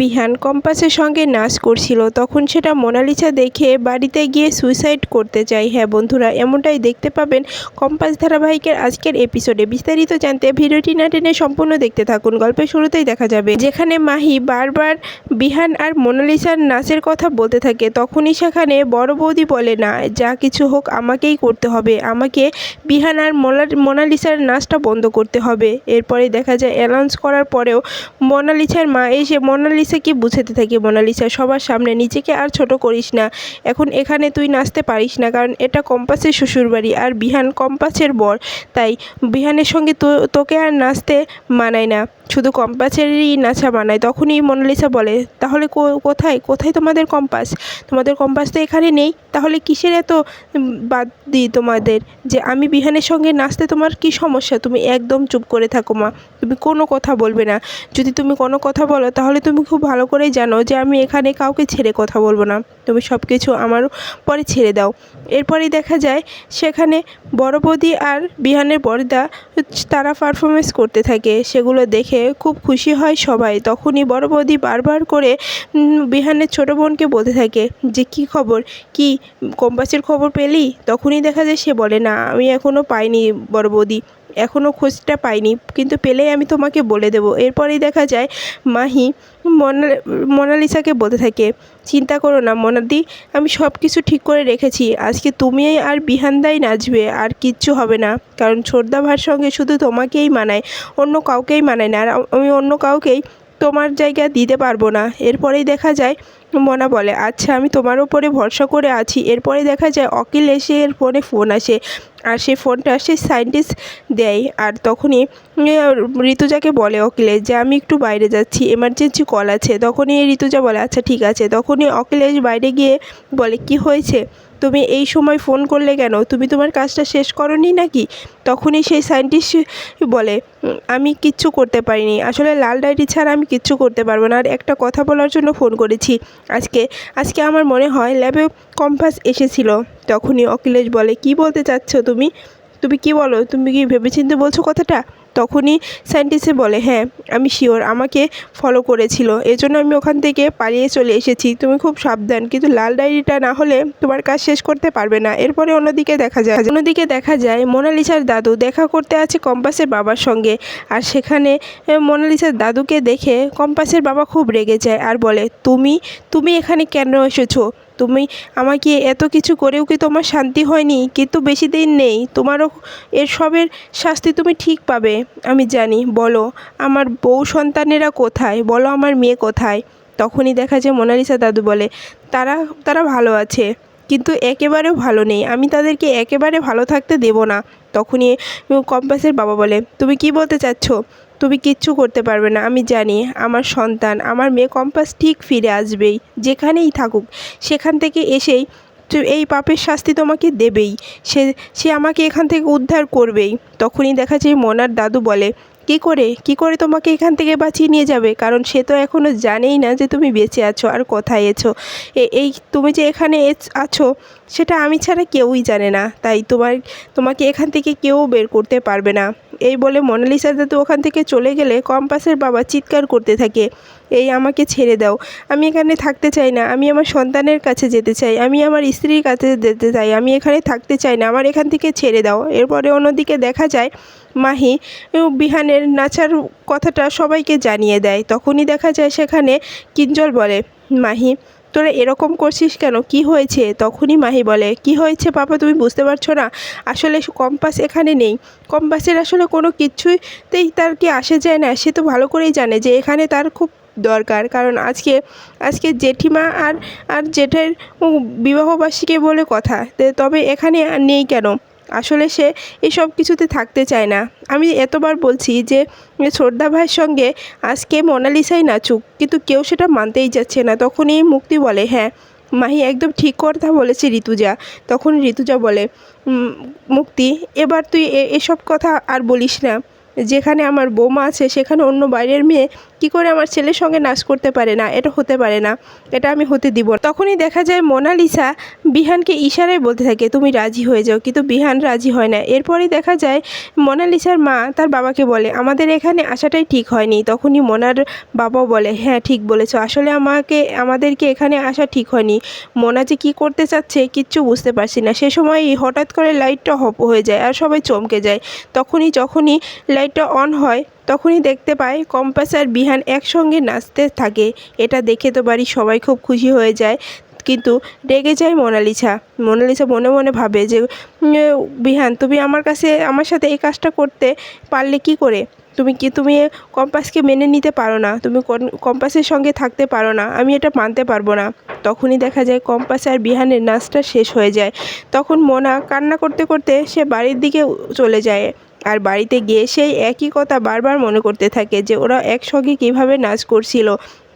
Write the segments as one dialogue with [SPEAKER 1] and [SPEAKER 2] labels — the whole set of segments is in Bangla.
[SPEAKER 1] বিহান কম্পাসের সঙ্গে নাচ করছিল, তখন সেটা মোনালিসা দেখে বাড়িতে গিয়ে সুইসাইড করতে চাই হ্যাঁ বন্ধুরা, এমনটাই দেখতে পাবেন কম্পাস ধারাবাহিকের আজকের এপিসোডে বিস্তারিত জানতে ভিডিওটি না টেনে সম্পূর্ণ দেখতে থাকুন। গল্পের শুরুতেই দেখা যাবে, যেখানে মাহি বারবার বিহান আর মোনালিসার নাচের কথা বলতে থাকে, তখনই সেখানে বড় বৌদি বলে, না, যা কিছু হোক আমাকেই করতে হবে। আমাকে বিহান আর মোনালিসার নাচটা বন্ধ করতে হবে। এরপরে দেখা যায় অ্যানাউন্স করার পরেও মোনালিসার মা এসে মোনালিসাকে বুঝাতে থাকি, মোনালিসা সবার সামনে নিজেকে আর ছোট করিস না। এখন এখানে তুই নাচতে পারিস না, কারণ এটা কম্পাসের শ্বশুরবাড়ি আর বিহান কম্পাসের বর। তাই বিহানের সঙ্গে তোকে আর নাচতে মানায় না, শুধু কম্পাসেরই নাচা মানায়। তখনই মোনালিসা বলে, তাহলে কোথায়? কোথায় তোমাদের কম্পাস? তোমাদের কম্পাস তো এখানে নেই। তাহলে কিসের এত বাদ দিই তোমাদের? যে আমি বিহানের সঙ্গে নাচতে তোমার কি সমস্যা? তুমি একদম চুপ করে থাকো মা। তুমি কোনো কথা বলবে না। যদি তুমি কোনো কথা বলো, তাহলে তুমি খুব ভালো করেই জানো যে আমি এখানে কাউকে ছেড়ে কথা বলব না। তুমি সব কিছু আমার পরে ছেড়ে দাও। এরপরেই দেখা যায় সেখানে বড় বৌদি আর বিহানের বড়দা তারা পারফরমেন্স করতে থাকে। সেগুলো দেখে খুব খুশি হয় সবাই। তখনই বড় বৌদি বারবার করে বিহানের ছোটো বোনকে বলতে থাকে যে, কি খবর? কি কম্পাসের খবর পেলি? তখনই দেখা যায় সে বলে, না, আমি এখনও পাইনি বড় বৌদি। এখনও খোঁজটা পাইনি, কিন্তু পেলেই আমি তোমাকে বলে দেবো। এরপরেই দেখা যায় মাহি মনা, মোনালিসাকে বলতে থাকে, চিন্তা করো না মোনাদি, আমি সব কিছু ঠিক করে রেখেছি। আজকে তুমি আর বিহানদাই নাচবে, আর কিচ্ছু হবে না। কারণ শ্রদ্ধা ভার সঙ্গে শুধু তোমাকেই মানায়, অন্য কাউকেই মানায় না। আর আমি অন্য কাউকেই তোমার জায়গা দিতে পারব না। এরপরেই দেখা যায়, মনা বলে আচ্ছা আমি তোমার ওপরে ভরসা করে আছি। এরপরে দেখা যায়, অকিল এসে এর ফোনে ফোন আসে। আর সেই ফোনটা সে সায়েন্টিস্ট দেয়। আর তখনই ঋতুজাকে বলে অখিলেশ যে, আমি একটু বাইরে যাচ্ছি এমার্জেন্সি কল আছে। তখনই ঋতুজা বলে আচ্ছা ঠিক আছে। তখনই অকিলেশ বাইরে গিয়ে বলে, কি হয়েছে? তুমি এই সময় ফোন করলে কেন? তুমি তোমার কাজটা শেষ করনি নাকি? তখনই সেই সায়েন্টিস্ট বলে আমি কিচ্ছু করতে পারিনি। আসলে লাল ডায়েরি ছাড়া আমি কিচ্ছু করতে পারব না। আর একটা কথা বলার জন্য ফোন করেছি। আজকে আজকে আমার মনে হয় ল্যাবে কম্পাস এসেছিল। তখনই অখিলেশ বলে, কি বলতে চাচ্ছ তুমি? তুমি কি বলো? তুমি কি ভেবেচিন্তে বলছো কথাটা? তখনই সায়েন্টিস্টে বলে হ্যাঁ আমি শিওর আমাকে ফলো করেছিল। এজন্য আমি ওখান থেকে পালিয়ে চলে এসেছি। তুমি খুব সাবধান, কিন্তু লাল ডায়েরিটা না হলে তোমার কাজ শেষ করতে পারবে না। এরপরে অন্যদিকে দেখা যায়, অন্যদিকে দেখা যায় মোনালিসার দাদু দেখা করতে আছে কম্পাসের বাবার সঙ্গে। আর সেখানে মোনালিসার দাদুকে দেখে কম্পাসের বাবা খুব রেগে যায় আর বলে, তুমি তুমি এখানে কেন এসেছ? তুমি আমাকে এত কিছু করেও কি তোমার শান্তি হয়নি? কিন্তু বেশি দিন নেই। তোমারও এর সবের শাস্তি তুমি ঠিক পাবে, আমি জানি। বলো, আমার বউ সন্তানেরা কোথায়? বলো, আমার মেয়ে কোথায়? তখনই দেখা যায় মোনালিসা দাদু বলে, তারা তারা ভালো আছে, কিন্তু একেবারেও ভালো নেই। আমি তাদেরকে একেবারে ভালো থাকতে দেব না। তখনই কম্পাসের বাবা বলে, তুমি কি বলতে চাচ্ছ? তুমি কিচ্ছু করতে পারবে না। আমি জানি আমার সন্তান, আমার মেয়ে কম্পাস ঠিক ফিরে আসবেই, যেখানেই থাকুক। সেখান থেকে এসেই এই পাপের শাস্তি তোমাকে দেবেই। সে সে আমাকে এখান থেকে উদ্ধার করবেই। তখনই দেখা যায় মোনার দাদু বলে কী করে? কি করে তোমাকে এখান থেকে বাঁচিয়ে নিয়ে যাবে? কারণ সে তো এখনও জানেই না যে তুমি বেঁচে আছো আর কোথায় এছো। এই তুমি যে এখানে আছো, সেটা আমি ছাড়া কেউই জানে না। তাই তোমার, তোমাকে এখান থেকে কেউ বের করতে পারবে না। এই বলে মোনালিসা দাদু ওখান থেকে চলে গেলে কম্পাসের বাবা চিৎকার করতে থাকে। এই আমাকে ছেড়ে দাও। আমি এখানে থাকতে চাই না। আমি আমার সন্তানের কাছে যেতে চাই। আমি আমার স্ত্রীর কাছে যেতে চাই। আমি এখানে থাকতে চাই না। আমার এখান থেকে ছেড়ে দাও। এরপরে অন্যদিকে দেখা যায়, মাহি বিহানের নাচার কথাটা সবাইকে জানিয়ে দেয়। তখনই দেখা যায় সেখানে কিঞ্জল বলে, মাহি, তোরা এরকম করছিস কেন? কি হয়েছে? তখনই মাহি বলে, কি হয়েছে পাপা? তুমি বুঝতে পারছ না? আসলে কম্পাস এখানে নেই। কম্পাসের আসলে কোনো কিছুতেই তার কি আসে যায় না? সে তো ভালো করেই জানে যে এখানে তার খুব দরকার। কারণ আজকে আজকে জেঠিমা আর আর জেঠের বিবাহবার্ষিকী বলে কথা। তবে এখানে আর নেই কেন? আসলে সে এসব কিছুতে থাকতে চায় না। আমি এতবার বলছি যে ছোটদা ভাইয়ের সঙ্গে আজকে মোনালিসাই নাচুক। কিন্তু কেউ সেটা মানতেই যাচ্ছে না। তখনই মুক্তি বলে হ্যাঁ মাহি একদম ঠিক কথা বলেছে ঋতুজা। তখন ঋতুজা বলে মুক্তি, এবার তুই এসব কথা আর বলিস না। যেখানে আমার বৌমা আছে, সেখানে অন্য বাইরের মেয়ে কি করে আমার ছেলের সঙ্গে নাচ করতে পারে না? এটা হতে পারে না। এটা আমি হতে দিব তখনই দেখা যায় মোনালিসা বিহানকে ইশারায় বলতে থাকে, তুমি রাজি হয়ে যাও। কিন্তু বিহান রাজি হয় না। এরপরেই দেখা যায় মোনালিসার মা তার বাবাকে বলে, আমাদের এখানে আসাটাই ঠিক হয়নি। তখনই মোনার বাবাও বলে হ্যাঁ ঠিক বলেছ। আসলে আমাকে, আমাদেরকে এখানে আসা ঠিক হয়নি। মোনা যে কী করতে চাচ্ছে কিচ্ছু বুঝতে পারছি না। সে সময় হঠাৎ করে লাইটটা অফ হয়ে যায় আর সবাই চমকে যায়। তখনই, যখনই লাইটটা অন হয় তখনই দেখতে পায় কম্পাস আর বিহান একসঙ্গে নাচতে থাকে। এটা দেখে তো বাড়ির সবাই খুব খুশি হয়ে যায়। কিন্তু রেগে যায় মোনালিসা। মোনালিসা মনে মনে ভাবে যে বিহান, তুমি আমার কাছে, আমার সাথে এই কাজটা করতে পারলে কি করে? তুমি কি, তুমি কম্পাসকে মেনে নিতে পারো না? তুমি কম্পাসের সঙ্গে থাকতে পারো না। আমি এটা মানতে পারব না। তখনই দেখা যায় কম্পাস আর বিহানের নাচটা শেষ হয়ে যায়। তখন মোনা কান্না করতে করতে সে বাড়ির দিকে চলে যায়। আর বাড়িতে গিয়ে সেই একই কথা বারবার মনে করতে থাকে যে ওরা একসঙ্গে কীভাবে নাচ করছিল।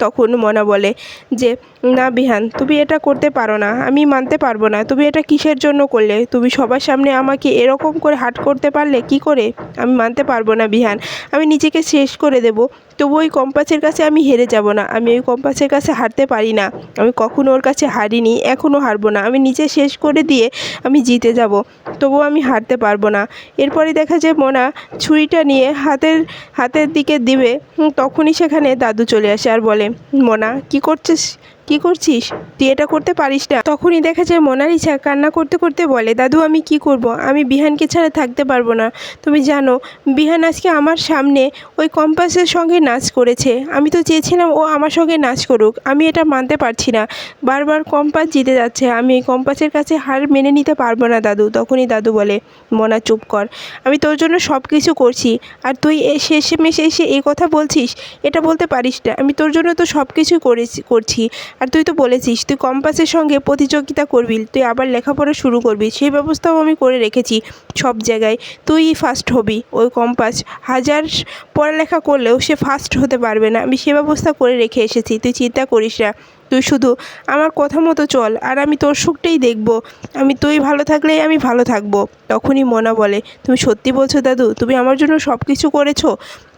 [SPEAKER 1] তখন মনা বলে যে না বিহান, তুমি এটা করতে পারো না। আমি মানতে পারব না। তুমি এটা কিসের জন্য করলে? তুমি সবার সামনে আমাকে এরকম করে হাট করতে পারলে কি করে? আমি মানতে পারব না বিহান। আমি নিজেকে শেষ করে দেব। তবু ওই কম্পাসের কাছে আমি হেরে যাব না। আমি ওই কম্পাসের কাছে হারতে পারি না। আমি কখনো ওর কাছে হারিনি এখনও হারবো না। আমি নিজে শেষ করে দিয়ে আমি জিতে যাব। তবুও আমি হারতে পারব না। এরপরে দেখা যায় মোনা ছুরিটা নিয়ে হাতের হাতের দিকে দিবে। তখনই সেখানে দাদু চলে আসে আর বলে, মোনা, কি করছিস? কি করছিস? তুই এটা করতে পারিস না। তখনই দেখা যায় মোনালিসা কান্না করতে করতে বলে, দাদু, আমি কি করব? আমি বিহানকে ছাড়া থাকতে পারব না। তুমি জানো, বিহান আজকে আমার সামনে ওই কম্পাসের সঙ্গে নাচ করেছে। আমি তো চেয়েছিলাম ও আমার সঙ্গে নাচ করুক। আমি এটা মানতে পারছি না। বারবার কম্পাস জিতে যাচ্ছে। আমি এই কম্পাসের কাছে হার মেনে নিতে পারব না, দাদু। তখনই দাদু বলে, মনা, চুপ কর। আমি তোর জন্য সব কিছু করছি। আর তুই এ শেষে মেশে এসে এই কথা বলছিস, এটা বলতে পারিস না। আমি তোর জন্য তো সব কিছু করেছি, করছি। আর তুই তো বলেছিস, তুই কম্পাসের সঙ্গে প্রতিযোগিতা করবি, তুই আবার লেখাপড়া শুরু করবি, সেই ব্যবস্থাও আমি করে রেখেছি সব জায়গায়। তুই ফার্স্ট হবি ওই কম্পাস। হাজার পড়ালেখা করলেও সে ফার্স্ট হতে পারবে না। আমি সে ব্যবস্থা করে রেখে এসেছি, তুই চিন্তা করিস না। তুই শুধু আমার কথা মতো চল, আর আমি তোর সুখটাই দেখব। আমি তুই ভালো থাকলেই আমি ভালো থাকব। তখনই মনা বলে, তুমি সত্যি বলছো দাদু? তুমি আমার জন্য সব কিছু করেছ?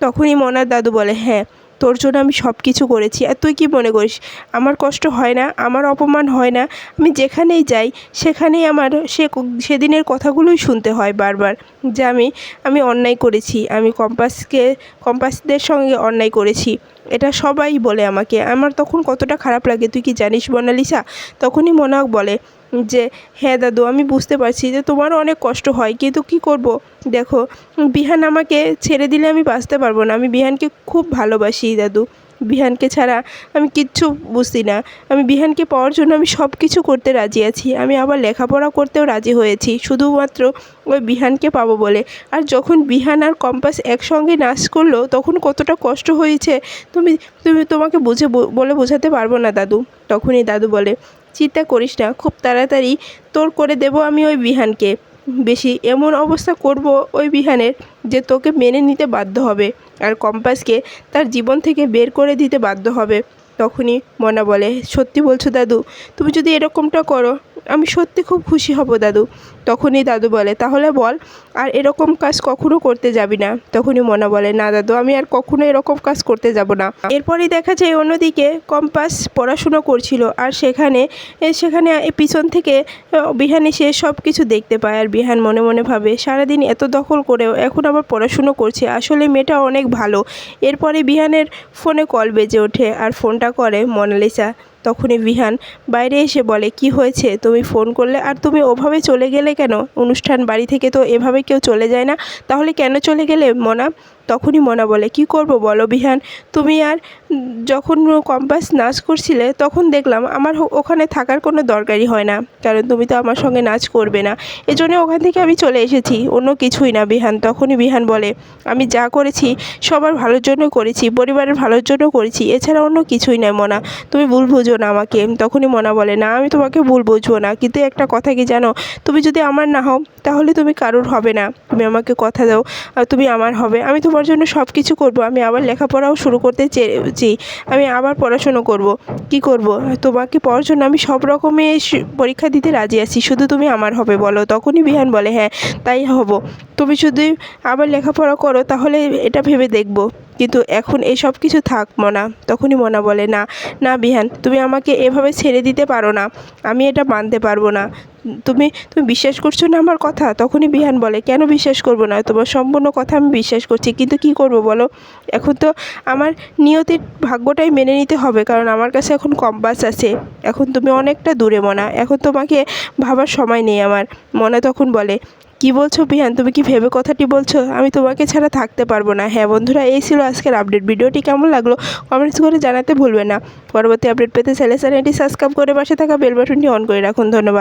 [SPEAKER 1] তখনই মনার দাদু বলে হ্যাঁ। তোর জন্য আমি সব কিছু করেছি। আর তুই কি মনে করিস? আমার কষ্ট হয় না, আমার অপমান হয় না। আমি যেখানেই যাই, সেখানেই আমার সে সেদিনের কথাগুলোই শুনতে হয় বারবার যে আমি আমি অন্যায় করেছি, আমি কম্পাসকে, কম্পাসদের সঙ্গে অন্যায় করেছি। এটা সবাই বলে আমাকে। আমার তখন কতটা খারাপ লাগে। তুই কি জানিস মোনালিসা? তখনই মোনাক বলে যে হ্যাঁ দাদু, আমি বুঝতে পারছি যে তোমারও অনেক কষ্ট হয়, কিন্তু কি করব? দেখো, বিহান আমাকে ছেড়ে দিলে আমি বাঁচতে পারব না। আমি বিহানকে খুব ভালোবাসি দাদু। বিহানকে ছাড়া আমি কিচ্ছু বুঝি না। আমি বিহানকে পাওয়ার জন্য আমি সব কিছু করতে রাজি আছি। আমি আবার লেখাপড়া করতেও রাজি হয়েছি। শুধুমাত্র ওই বিহানকে পাবো বলে। আর যখন বিহান আর কম্পাস একসঙ্গে নাচ করল, তখন কতটা কষ্ট হয়েছে। তুমি তুমি তোমাকে বুঝে বলে বোঝাতে পারব না দাদু। তখনই দাদু বলে চিন্তা করিস না, খুব তাড়াতাড়ি তোর করে দেবো আমি ওই বিহানকে। বেশি এমন অবস্থা করব ওই বিহানের যে তোকে মেনে নিতে বাধ্য হবে আর কম্পাসকে তার জীবন থেকে বের করে দিতে বাধ্য হবে। তখনই মনা বলে, সত্যি বলছো দাদু, তুমি যদি এরকমটা করো, আমি সত্যি খুব খুশি হব দাদু। তখনই দাদু বলে, তাহলে বল আর এরকম কাজ কখনো করতে যাবি না। তখনই মনা বলে, না দাদু, আমি আর কখনো এরকম কাজ করতে যাব না। এরপরেই দেখা যায় অন্যদিকে কম্পাস পড়াশুনো করছিল আর সেখানে সেখানে পিছন থেকে, বিহান এসে সব কিছু দেখতে পায়। আর বিহান মনে মনে ভাবে, সারাদিন এত দখল করেও এখন আবার পড়াশুনো করছে। আসলে মেয়েটা অনেক ভালো। এরপরে বিহানের ফোনে কল বেজে ওঠে আর ফোনটা করে মোনালিসা। তখনই বিহান বাইরে এসে বলে, কি হয়েছে? তুমি ফোন করলে? আর তুমি ওভাবে চলে গেলে কেন? অনুষ্ঠান বাড়ি থেকে তো এভাবে কেউ চলে যায় না। তাহলে কেন চলে গেলে মনা? তখনই মনা বলে, কি করব বলো বিহান? তুমি আর যখন কম্পাস নাচ করছিলে, তখন দেখলাম আমার ওখানে থাকার কোনো দরকারই হয় না। কারণ তুমি তো আমার সঙ্গে নাচ করবে না। এজন্য ওখান থেকে আমি চলে এসেছি। অন্য কিছুই না বিহান। তখনই বিহান বলে, আমি যা করেছি, সবার ভালোর জন্য করেছি, পরিবারের ভালোর জন্য করেছি। এছাড়া অন্য কিছুই নয় মনা। তুমি ভুল বুঝো না আমাকে। তখনই মনা বলে, না, আমি তোমাকে ভুল বুঝব না। কিন্তু একটা কথা কি জানো? তুমি যদি আমার না হও, তাহলে তুমি কারোর হবে না। তুমি আমাকে কথা দাও, আর তুমি আমার হবে। আমি তোমার জন্য সব কিছু করব। আমি আবার লেখাপড়াও শুরু করতে চেয়েছি। আমি আবার পড়াশুনো করব। কি করব? তোমাকে পড়ার জন্য আমি সব রকমের পরীক্ষা দিতে রাজি আছি। শুধু তুমি আমার হবে বলো। তখনই বিহান বলে হ্যাঁ তাই হব। তুমি শুধু আবার লেখাপড়া করো, তাহলে এটা ভেবে দেখব। কিন্তু এখন এই সব কিছু থাক মনা। তখনই মনা বলে, না না বিহান, তুমি আমাকে এভাবে ছেড়ে দিতে পারো না। আমি এটা মানতে পারব না। তুমি তুমি বিশ্বাস করছ না আমার কথা? তখনই বিহান বলে, কেন বিশ্বাস করব না? তোমার সম্পূর্ণ কথা আমি বিশ্বাস করছি। কিন্তু কি করব বলো? এখন তো আমার নিয়তির ভাগ্যটাই মেনে নিতে হবে, কারণ আমার কাছে এখন কম্পাস আছে। এখন তুমি অনেকটা দূরে মনা। এখন তোমাকে ভাবার সময় নেই আমার। মনা তখন বলে কি বলছো বিহান? তুমি কি ভেবে কথাটি বলছো? আমি তোমাকে ছাড়া থাকতে পারব না। হ্যাঁ বন্ধুরা, এই ছিল আজকের আপডেট ভিডিওটি কেমন লাগল কমেন্টস করে জানাতে ভুলবে না। পরবর্তী আপডেট পেতে চ্যানেল চ্যানেলটি সাবস্ক্রাইব করে পাশে থাকা বেল বাটনটি অন করে রাখুন। ধন্যবাদ।